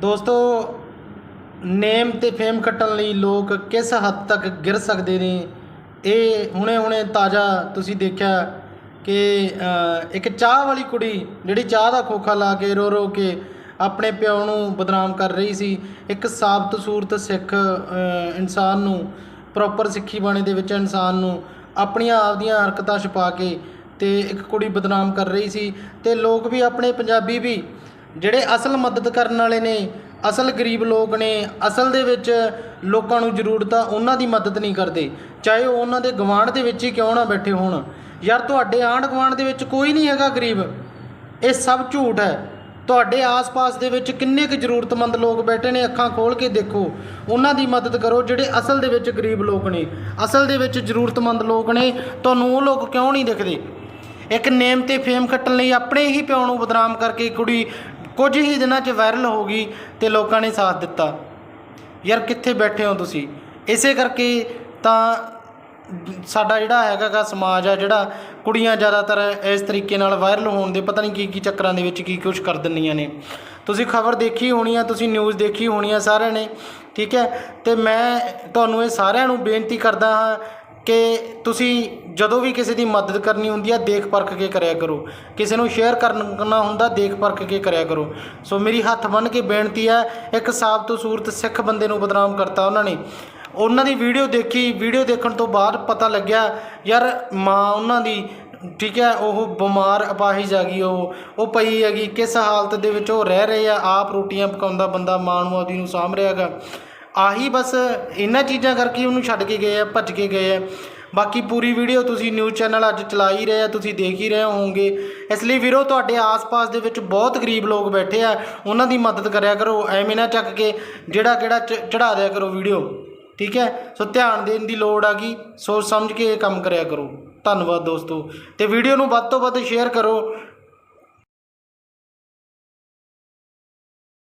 ਦੋਸਤੋ, ਨੇਮ ਤੇ ਫੇਮ ਕੱਟਣ ਲਈ ਲੋਕ ਕਿਸ ਹੱਦ ਤੱਕ ਗਿਰ ਸਕਦੇ ਨੇ? ਇਹ ਹੁਣੇ ਹੁਣੇ ਤਾਜ਼ਾ ਤੁਸੀਂ ਦੇਖਿਆ ਕਿ ਇੱਕ ਚਾਹ ਵਾਲੀ ਕੁੜੀ ਜਿਹੜੀ ਚਾਹ ਦਾ ਖੋਖਾ ਲਾ ਕੇ ਰੋ ਰੋ ਕੇ ਆਪਣੇ ਪਿਓ ਨੂੰ ਬਦਨਾਮ ਕਰ ਰਹੀ ਸੀ, ਇੱਕ ਸਾਬਤ ਸੂਰਤ ਸਿੱਖ ਇਨਸਾਨ ਨੂੰ ਪ੍ਰੋਪਰ ਸਿੱਖੀ ਬਾਣੀ ਦੇ ਵਿੱਚ ਇਨਸਾਨ ਨੂੰ ਆਪਣੀਆਂ ਆਪਦੀਆਂ ਹਰਕਤਾਂ ਛੁਪਾ ਕੇ ਤੇ ਇੱਕ ਕੁੜੀ ਬਦਨਾਮ ਕਰ ਰਹੀ ਸੀ ਤੇ ਲੋਕ ਵੀ ਆਪਣੇ ਪੰਜਾਬੀ ਵੀ ਜਿਹੜੇ ਅਸਲ ਮਦਦ ਕਰਨ ਵਾਲੇ ਨੇ, ਅਸਲ ਗਰੀਬ ਲੋਕ ਨੇ, ਅਸਲ ਦੇ ਵਿੱਚ ਲੋਕਾਂ ਨੂੰ ਜ਼ਰੂਰਤ ਆ ਉਹਨਾਂ ਦੀ ਮਦਦ ਨਹੀਂ ਕਰਦੇ। ਚਾਹੇ ਉਹ ਉਹਨਾਂ ਦੇ ਗਵਾਂਢ ਦੇ ਵਿੱਚ ਹੀ ਕਿਉਂ ਨਾ ਬੈਠੇ ਹੋਣ। ਯਾਰ, ਤੁਹਾਡੇ ਆਂਢ ਗਵਾਂਢ ਦੇ ਵਿੱਚ ਕੋਈ ਨਹੀਂ ਹੈਗਾ ਗਰੀਬ। ਇਹ ਸਭ ਝੂਠ ਹੈ। ਤੁਹਾਡੇ ਆਸ-ਪਾਸ ਦੇ ਵਿੱਚ ਕਿੰਨੇ ਕੁ ਜ਼ਰੂਰਤਮੰਦ ਲੋਕ ਬੈਠੇ ਨੇ, ਅੱਖਾਂ ਖੋਲ ਕੇ ਦੇਖੋ। ਉਹਨਾਂ ਦੀ ਮਦਦ ਕਰੋ ਜਿਹੜੇ ਅਸਲ ਦੇ ਵਿੱਚ ਗਰੀਬ ਲੋਕ ਨੇ। ਅਸਲ ਦੇ ਵਿੱਚ ਜ਼ਰੂਰਤਮੰਦ ਲੋਕ ਨੇ। ਤੁਹਾਨੂੰ ਉਹ ਲੋਕ ਕਿਉਂ ਨਹੀਂ ਦਿਖਦੇ? ਇੱਕ ਨੇਮ ਤੇ ਫੇਮ ਖੱਟਣ ਲਈ ਆਪਣੇ ਹੀ ਪਿਓ ਨੂੰ ਬਦਨਾਮ ਕਰਕੇ ਕੁੜੀ ਕੁਝ ਹੀ ਦਿਨਾਂ 'ਚ ਵਾਇਰਲ ਹੋ ਗਈ ਤੇ ਲੋਕਾਂ ਨੇ ਸਾਥ ਦਿੱਤਾ। ਯਾਰ ਕਿੱਥੇ ਬੈਠੇ ਹੋ ਤੁਸੀਂ? ਇਸੇ ਕਰਕੇ ਤਾਂ ਸਾਡਾ ਜਿਹੜਾ ਹੈਗਾ ਗਾ ਸਮਾਜ ਆ, ਜਿਹੜਾ ਕੁੜੀਆਂ ਜ਼ਿਆਦਾਤਰ ਇਸ ਤਰੀਕੇ ਨਾਲ ਵਾਇਰਲ ਹੋਣ ਦੇ ਪਤਾ ਨਹੀਂ ਕੀ ਕੀ ਚੱਕਰਾਂ ਦੇ ਵਿੱਚ ਕੀ ਕੁਝ ਕਰ ਦਿੰਦੀਆਂ ਨੇ। ਤੁਸੀਂ ਖਬਰ ਦੇਖੀ ਹੋਣੀ ਆ, ਤੁਸੀਂ ਨਿਊਜ਼ ਦੇਖੀ ਹੋਣੀ ਆ ਸਾਰਿਆਂ ਨੇ, ਠੀਕ ਹੈ? ਤੇ ਮੈਂ ਤੁਹਾਨੂੰ ਇਹ ਸਾਰਿਆਂ ਨੂੰ ਬੇਨਤੀ ਕਰਦਾ ਹਾਂ ਕਿ ਤੁਸੀਂ ਜਦੋਂ ਵੀ ਕਿਸੇ ਦੀ ਮਦਦ ਕਰਨੀ ਹੁੰਦੀ ਹੈ ਦੇਖ ਪਰਖ ਕੇ ਕਰਿਆ ਕਰੋ। ਕਿਸੇ ਨੂੰ ਸ਼ੇਅਰ ਕਰਨਾ ਹੁੰਦਾ, ਦੇਖ ਪਰਖ ਕੇ ਕਰਿਆ ਕਰੋ। ਸੋ ਮੇਰੀ ਹੱਥ ਬੰਨ੍ਹ ਕੇ ਬੇਨਤੀ ਹੈ ਇੱਕ ਸਾਬਤ ਸੂਰਤ ਸਿੱਖ ਬੰਦੇ ਨੂੰ ਬਦਨਾਮ ਕਰਤਾ ਉਹਨਾਂ ਨੇ। ਉਹਨਾਂ ਦੀ ਵੀਡੀਓ ਦੇਖੀ ਵੀਡੀਓ ਦੇਖਣ ਤੋਂ ਬਾਅਦ ਪਤਾ ਲੱਗਿਆ, ਯਾਰ ਮਾਂ ਉਹਨਾਂ ਦੀ, ਠੀਕ ਹੈ, ਉਹ ਬਿਮਾਰ, ਅਪਾਹਿਜ ਆ ਗਈ, ਉਹ ਉਹ ਪਈ ਹੈਗੀ। ਕਿਸ ਹਾਲਤ ਦੇ ਵਿੱਚ ਉਹ ਰਹਿ ਰਹੇ ਆ? ਆਪ ਰੋਟੀਆਂ ਪਕਾਉਂਦਾ ਬੰਦਾ ਮਾਂ ਨੂੰ ਆਪਦੀ ਨੂੰ ਸਾਂਭ ਰਿਹਾ ਹੈਗਾ। ਆਹੀ ਬਸ ਇਹਨਾਂ ਚੀਜ਼ਾਂ ਕਰਕੇ ਉਹਨੂੰ ਛੱਡ ਕੇ ਗਏ ਆ, ਭੱਜ ਕੇ ਗਏ ਆ। ਬਾਕੀ ਪੂਰੀ ਵੀਡੀਓ ਤੁਸੀਂ ਨਿਊਜ਼ ਚੈਨਲ ਅੱਜ ਚਲਾ ਹੀ ਰਹੇ ਆ, ਤੁਸੀਂ ਦੇਖ ਹੀ ਰਹੇ ਹੋਵੋਗੇ। ਇਸ ਲਈ ਵੀਰੋ, ਤੁਹਾਡੇ ਆਸ-ਪਾਸ ਦੇ ਵਿੱਚ ਬਹੁਤ ਗਰੀਬ ਲੋਕ ਬੈਠੇ ਆ, ਉਹਨਾਂ ਦੀ ਮਦਦ ਕਰਿਆ ਕਰੋ, ਐਵੇਂ ਨਾ ਚੱਕ ਕੇ ਜਿਹੜਾ ਕਿਹੜਾ ਚੜਾ ਦਿਆ ਕਰੋ ਵੀਡੀਓ, ਠੀਕ ਹੈ? ਸੋ ਧਿਆਨ ਦੇਣ ਦੀ ਲੋੜ ਆ ਗਈ, ਸੋਚ ਸਮਝ ਕੇ ਇਹ ਕੰਮ ਕਰਿਆ ਕਰੋ। ਧੰਨਵਾਦ ਦੋਸਤੋ। ਤੇ ਵੀਡੀਓ ਨੂੰ ਵੱਧ ਤੋਂ ਵੱਧ ਸ਼ੇਅਰ ਕਰੋ